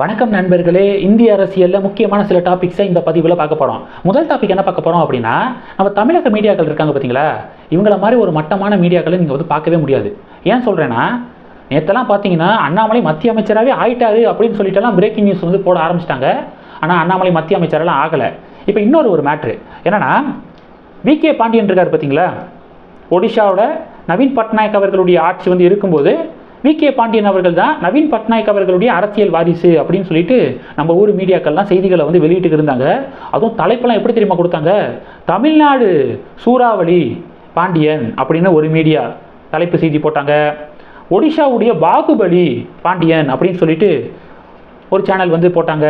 வணக்கம் நண்பர்களே இந்திய அரசியலில் முக்கியமான சில டாபிக்ஸை இந்த பதிவில் பார்க்க போகிறோம் முதல் டாபிக் என்ன பார்க்க போகிறோம் அப்படின்னா நம்ம தமிழக மீடியாக்கள் இருக்காங்க பார்த்தீங்களா இவங்கள மாதிரி ஒரு மட்டமான மீடியாக்களை நீங்கள் வந்து பார்க்கவே முடியாது. ஏன் சொல்கிறேன்னா நேற்றெல்லாம் பார்த்தீங்கன்னா அண்ணாமலை மத்திய அமைச்சராகவே ஆயிட்டாரு அப்படின்னு சொல்லிட்டுலாம் பிரேக்கிங் நியூஸ் வந்து போட ஆரம்பிச்சிட்டாங்க. ஆனால் அண்ணாமலை மத்திய அமைச்சரெல்லாம் ஆகலை. இப்போ இன்னொரு ஒரு மேட்ரு என்னன்னா வி கே பாண்டியன் இருக்கார் பார்த்தீங்களா ஒடிஷாவோட நவீன் பட்நாயக் அவர்களுடைய ஆட்சி வந்து இருக்கும்போது வி. கே. பாண்டியன் அவர்கள் தான் நவீன் பட்நாயக் அவர்களுடைய அரசியல் வாரிசு அப்படின்னு சொல்லிட்டு நம்ம ஊர் மீடியாக்கள்லாம் செய்திகளை வந்து வெளியிட்டு இருந்தாங்க. அதுவும் தலைப்பெல்லாம் எப்படி தெரியுமா கொடுத்தாங்க? தமிழ்நாடு சூறாவளி பாண்டியன் அப்படின்னு ஒரு மீடியா தலைப்பு செய்தி போட்டாங்க. ஒடிஷாவுடைய பாகுபலி பாண்டியன் அப்படின்னு சொல்லிட்டு ஒரு சேனல் வந்து போட்டாங்க.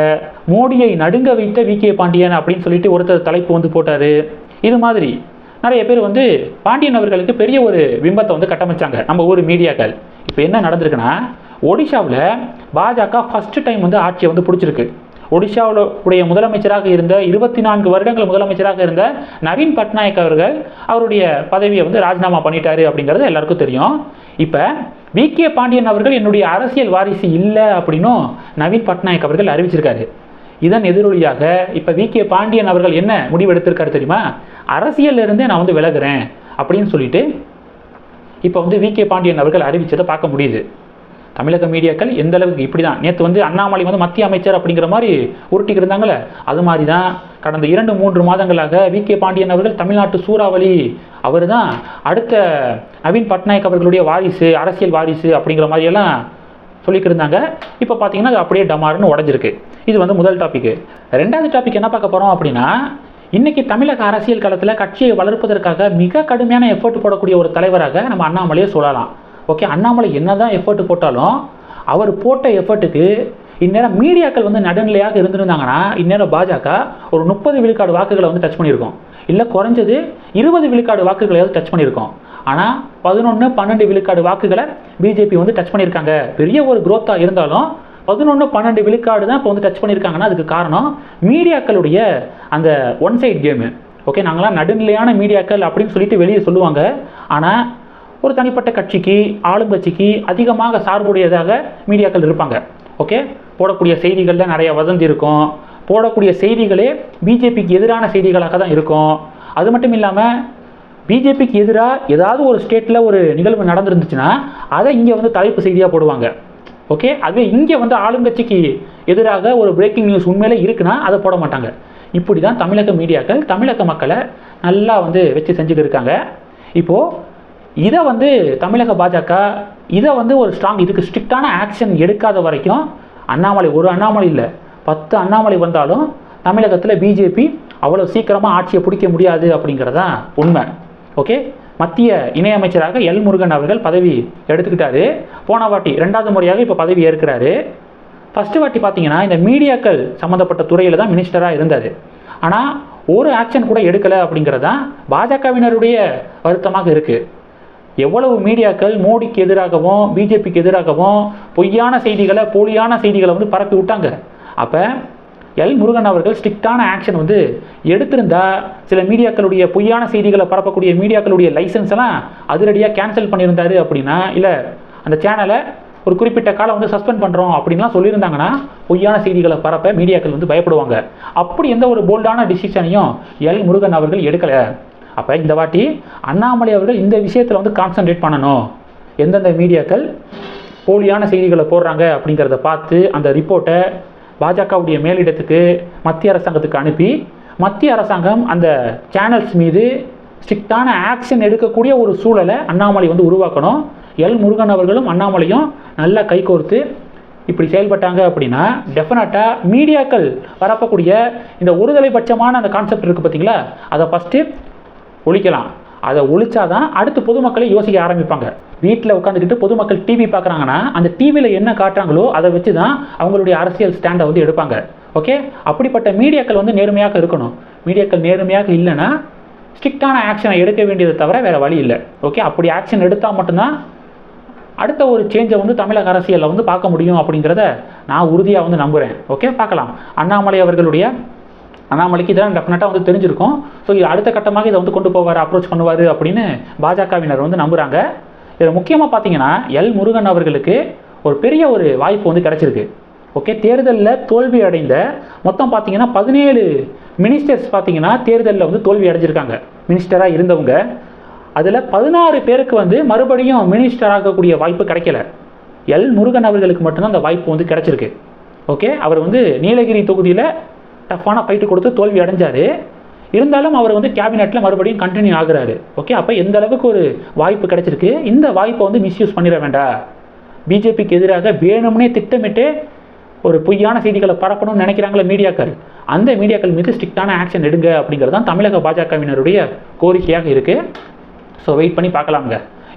மோடியை நடுங்க வைத்த வி. கே. பாண்டியன் அப்படின்னு சொல்லிட்டு ஒருத்தர் தலைப்பு வந்து போட்டார். இது மாதிரி நிறைய பேர் வந்து பாண்டியன் அவர்களுக்கு பெரிய ஒரு பிம்பத்தை வந்து கட்டமைச்சாங்க நம்ம ஊர் மீடியாக்கள். இப்போ என்ன நடந்திருக்குன்னா ஒடிஷாவில் பாஜக ஃபஸ்ட்டு டைம் வந்து ஆட்சியை வந்து பிடிச்சிருக்கு. ஒடிஷாவில் உடைய முதலமைச்சராக இருந்த இருபத்தி நான்கு வருடங்கள் முதலமைச்சராக இருந்த நவீன் பட்நாயக் அவர்கள் அவருடைய பதவியை வந்து ராஜினாமா பண்ணிட்டாரு அப்படிங்கிறது எல்லாருக்கும் தெரியும். இப்போ வி கே பாண்டியன் அவர்கள் என்னுடைய அரசியல் வாரிசு இல்லை அப்படின்னும் நவீன் பட்நாயக் அவர்கள் அறிவிச்சிருக்காரு. இதன் எதிரொலியாக இப்போ வி கே பாண்டியன் அவர்கள் என்ன முடிவு எடுத்திருக்காரு தெரியுமா? அரசியல்ல இருந்தே நான் வந்து விலகுறேன் அப்படின்னு சொல்லிட்டு இப்போ வந்து வி கே பாண்டியன் அவர்கள் அறிவித்ததை பார்க்க முடியுது. தமிழக மீடியாக்கள் எந்த அளவுக்கு இப்படி தான் நேற்று வந்து அண்ணாமலை வந்து மத்திய அமைச்சர் அப்படிங்கிற மாதிரி உருட்டிக்கிட்டு இருந்தாங்களே அது மாதிரி தான் கடந்த இரண்டு மூன்று மாதங்களாக வி கே பாண்டியன் அவர்கள் தமிழ்நாட்டு சூறாவளி அவர் தான் அடுத்த நவீன் பட்நாயக் அவர்களுடைய வாரிசு அரசியல் வாரிசு அப்படிங்கிற மாதிரியெல்லாம் சொல்லிக்கிட்டு இருந்தாங்க. இப்போ பார்த்தீங்கன்னா அது அப்படியே டமாருன்னு உடஞ்சிருக்கு. இது வந்து முதல் டாபிக் ரெண்டாவது டாபிக் என்ன பார்க்க போகிறோம் அப்படின்னா இன்னைக்கு தமிழக அரசியல் களத்தில் கட்சியை வளர்ப்பதற்காக மிக கடுமையான எஃபோர்ட் போடக்கூடிய ஒரு தலைவராக நம்ம அண்ணாமலையை சொல்லலாம். ஓகே அண்ணாமலை என்ன தான் எஃபோர்ட் போட்டாலும் அவர் போட்ட எஃபர்ட்டுக்கு இந்நேரம் மீடியாக்கள் வந்து நடுநிலையாக இருந்திருந்தாங்கன்னா இந்நேரம் பாஜக ஒரு முப்பது விழுக்காடு வாக்குகளை வந்து டச் பண்ணியிருக்கோம். இல்லை குறைஞ்சது இருபது விழுக்காடு வாக்குகளையாவது டச் பண்ணியிருக்கோம். ஆனால் பதினொன்று பன்னெண்டு விழுக்காடு வாக்குகளை பிஜேபி வந்து டச் பண்ணியிருக்காங்க. பெரிய ஒரு குரோத்தாக இருந்தாலும் பதினொன்று பன்னெண்டு விழுக்காடு தான் இப்போ வந்து டச் பண்ணியிருக்காங்கன்னா அதுக்கு காரணம் மீடியாக்களுடைய அந்த ஒன் சைட் கேமு ஓகே நாங்களாம் நடுநிலையான மீடியாக்கள் அப்படின்னு சொல்லிட்டு வெளியே சொல்லுவாங்க. ஆனால் ஒரு தனிப்பட்ட கட்சிக்கு ஆளுங்கட்சிக்கு அதிகமாக சார்புடையதாக மீடியாக்கள் இருப்பாங்க. ஓகே போடக்கூடிய செய்திகளில் நிறைய வதந்தி இருக்கும். போடக்கூடிய செய்திகளே பிஜேபிக்கு எதிரான செய்திகளாக தான் இருக்கும். அது மட்டும் இல்லாமல் பிஜேபிக்கு எதிராக ஏதாவது ஒரு ஸ்டேட்டில் ஒரு நிகழ்வு நடந்துருந்துச்சுன்னா அதை இங்கே வந்து தலைப்பு செய்தியாக போடுவாங்க. ஓகே அதுவே இங்கே வந்து ஆளுங்கட்சிக்கு எதிராக ஒரு பிரேக்கிங் நியூஸ் உண்மையிலே இருக்குன்னா அதை போட மாட்டாங்க. இப்படி தான் தமிழக மீடியாக்கள் தமிழக மக்களை நல்லா வந்து வச்சு செஞ்சுக்கிட்டு இருக்காங்க இப்போது இதை வந்து தமிழக பாஜக இதை வந்து ஒரு ஸ்ட்ராங் இதுக்கு ஸ்ட்ரிக்டான ஆக்ஷன் எடுக்காத வரைக்கும் அண்ணாமலை ஒரு அண்ணாமலை இல்லை பத்து அண்ணாமலை வந்தாலும் தமிழகத்தில் பிஜேபி அவ்வளோ சீக்கிரமாக ஆட்சியை பிடிக்க முடியாது அப்படிங்கிறதான் உண்மை. ஓகே மத்திய இணையமைச்சராக எல் முருகன் அவர்கள் பதவி எடுத்துக்கிட்டாரு. போன வாட்டி ரெண்டாவது முறையாக இப்போ பதவி ஏற்கிறாரு. ஃபஸ்ட்டு வாட்டி பார்த்தீங்கன்னா இந்த மீடியாக்கள் சம்மந்தப்பட்ட துறையில் தான் மினிஸ்டராக இருந்தார். ஆனால் ஒரு ஆக்ஷன் கூட எடுக்கலை அப்படிங்கிறது தான் பாஜகவினருடைய வருத்தமாக இருக்குது எவ்வளவு மீடியாக்கள் மோடிக்கு எதிராகவும் பிஜேபிக்கு எதிராகவும் பொய்யான செய்திகளை போலியான செய்திகளை வந்து பரப்பி விட்டாங்க அப்போ எல் முருகன் அவர்கள் ஸ்ட்ரிக்டான ஆக்ஷன் வந்து எடுத்திருந்தா சில மீடியாக்களுடைய பொய்யான செய்திகளை பரப்பக்கூடிய மீடியாக்களுடைய லைசன்ஸ் எல்லாம் அதிரடியாக கேன்சல் பண்ணியிருந்தாரு அப்படின்னா இல்லை அந்த சேனலை ஒரு குறிப்பிட்ட காலம் வந்து சஸ்பெண்ட் பண்ணுறோம் அப்படின்லாம் சொல்லியிருந்தாங்கன்னா பொய்யான செய்திகளை பரப்ப மீடியாக்கள் வந்து பயப்படுவாங்க. அப்படி எந்த ஒரு போல்டான டிசிஷனையும் எல் முருகன் அவர்கள் எடுக்கலை. அப்போ இந்த வாட்டி அண்ணாமலை அவர்கள் இந்த விஷயத்தில் வந்து கான்சன்ட்ரேட் பண்ணணும். எந்தெந்த மீடியாக்கள் போலியான செய்திகளை போடுறாங்க அப்படிங்கிறத பார்த்து அந்த ரிப்போர்ட்டை பாஜகவுடைய மேலிடத்துக்கு மத்திய அரசாங்கத்துக்கு அனுப்பி மத்திய அரசாங்கம் அந்த சேனல்ஸ் மீது ஸ்ட்ரிக்டான ஆக்ஷன் எடுக்கக்கூடிய ஒரு சூழலை அண்ணாமலை வந்து உருவாக்கணும். எல் முருகன் அவர்களும் அண்ணாமலையும் நல்லா கைகோர்த்து இப்படி செயல்பட்டாங்க அப்படின்னா டெஃபினட்டாக மீடியாக்கள் பரப்பக்கூடிய இந்த ஒருதலை பட்சமான அந்த கான்செப்ட் இருக்குது பார்த்தீங்களா? அதை ஃபஸ்ட்டு ஒழிக்கலாம். அதை ஒழிச்சாதான் அடுத்து பொதுமக்களை யோசிக்க ஆரம்பிப்பாங்க. வீட்டில் உட்காந்துக்கிட்டு பொதுமக்கள் டிவி பார்க்குறாங்கன்னா அந்த டிவியில் என்ன காட்டுறாங்களோ அதை வச்சு தான் அவங்களுடைய அரசியல் ஸ்டாண்டை வந்து எடுப்பாங்க. ஓகே அப்படிப்பட்ட மீடியாக்கள் வந்து நேர்மையாக இருக்கணும். மீடியாக்கள் நேர்மையாக இல்லைன்னா ஸ்ட்ரிக்டான ஆக்ஷனை எடுக்க வேண்டியதை தவிர வேறு வழி இல்லை. ஓகே அப்படி ஆக்ஷன் எடுத்தால் மட்டும்தான் அடுத்த ஒரு சேஞ்சை வந்து தமிழக அரசியலில் வந்து பார்க்க முடியும் அப்படிங்கிறத நான் உறுதியாக வந்து நம்புகிறேன் ஓகே பார்க்கலாம். அண்ணாமலை அவர்களுடைய அண்ணாமலைக்கு இதெல்லாம் டெஃபினட்டாக வந்து தெரிஞ்சிருக்கும். ஸோ இது அடுத்த கட்டமாக இதை வந்து கொண்டு போவார் அப்ரோச் பண்ணுவார் அப்படின்னு பாஜகவினர் வந்து நம்புகிறாங்க இதில் முக்கியமாக பார்த்தீங்கன்னா எல் முருகன் அவர்களுக்கு ஒரு பெரிய ஒரு வாய்ப்பு வந்து கிடச்சிருக்கு. ஓகே தேர்தலில் தோல்வி அடைந்த மொத்தம் பார்த்தீங்கன்னா பதினேழு மினிஸ்டர்ஸ் பார்த்தீங்கன்னா தேர்தலில் வந்து தோல்வி அடைஞ்சிருக்காங்க. மினிஸ்டராக இருந்தவங்க. அதில் பதினாறு பேருக்கு வந்து மறுபடியும் மினிஸ்டர் ஆகக்கூடிய வாய்ப்பு கிடைக்கல. எல் முருகன் அவர்களுக்கு மட்டும்தான் அந்த வாய்ப்பு வந்து கிடச்சிருக்கு. ஓகே அவர் வந்து நீலகிரி தொகுதியில் டஃப்பான ஃபைட்டு கொடுத்து தோல்வி அடைஞ்சார். இருந்தாலும் அவர் வந்து கேபினெட்டில் மறுபடியும் கண்டினியூ ஆகுறாரு. ஓகே அப்போ எந்த அளவுக்கு ஒரு வாய்ப்பு கிடைச்சிருக்கு? இந்த வாய்ப்பை வந்து மிஸ்யூஸ் பண்ணிட வேண்டாம். பிஜேபிக்கு எதிராக வேணும்னே திட்டமிட்டு ஒரு பொய்யான செய்திகளை பரப்பணும்னு நினைக்கிறாங்களே மீடியாக்கள். அந்த மீடியாக்கள் மீது ஸ்ட்ரிக்டான ஆக்ஷன் எடுங்க அப்படிங்கிறது தான் தமிழக பாஜகவினருடைய கோரிக்கையாக இருக்குது ஸோ வெயிட் பண்ணி பார்க்கலாம்ங்க.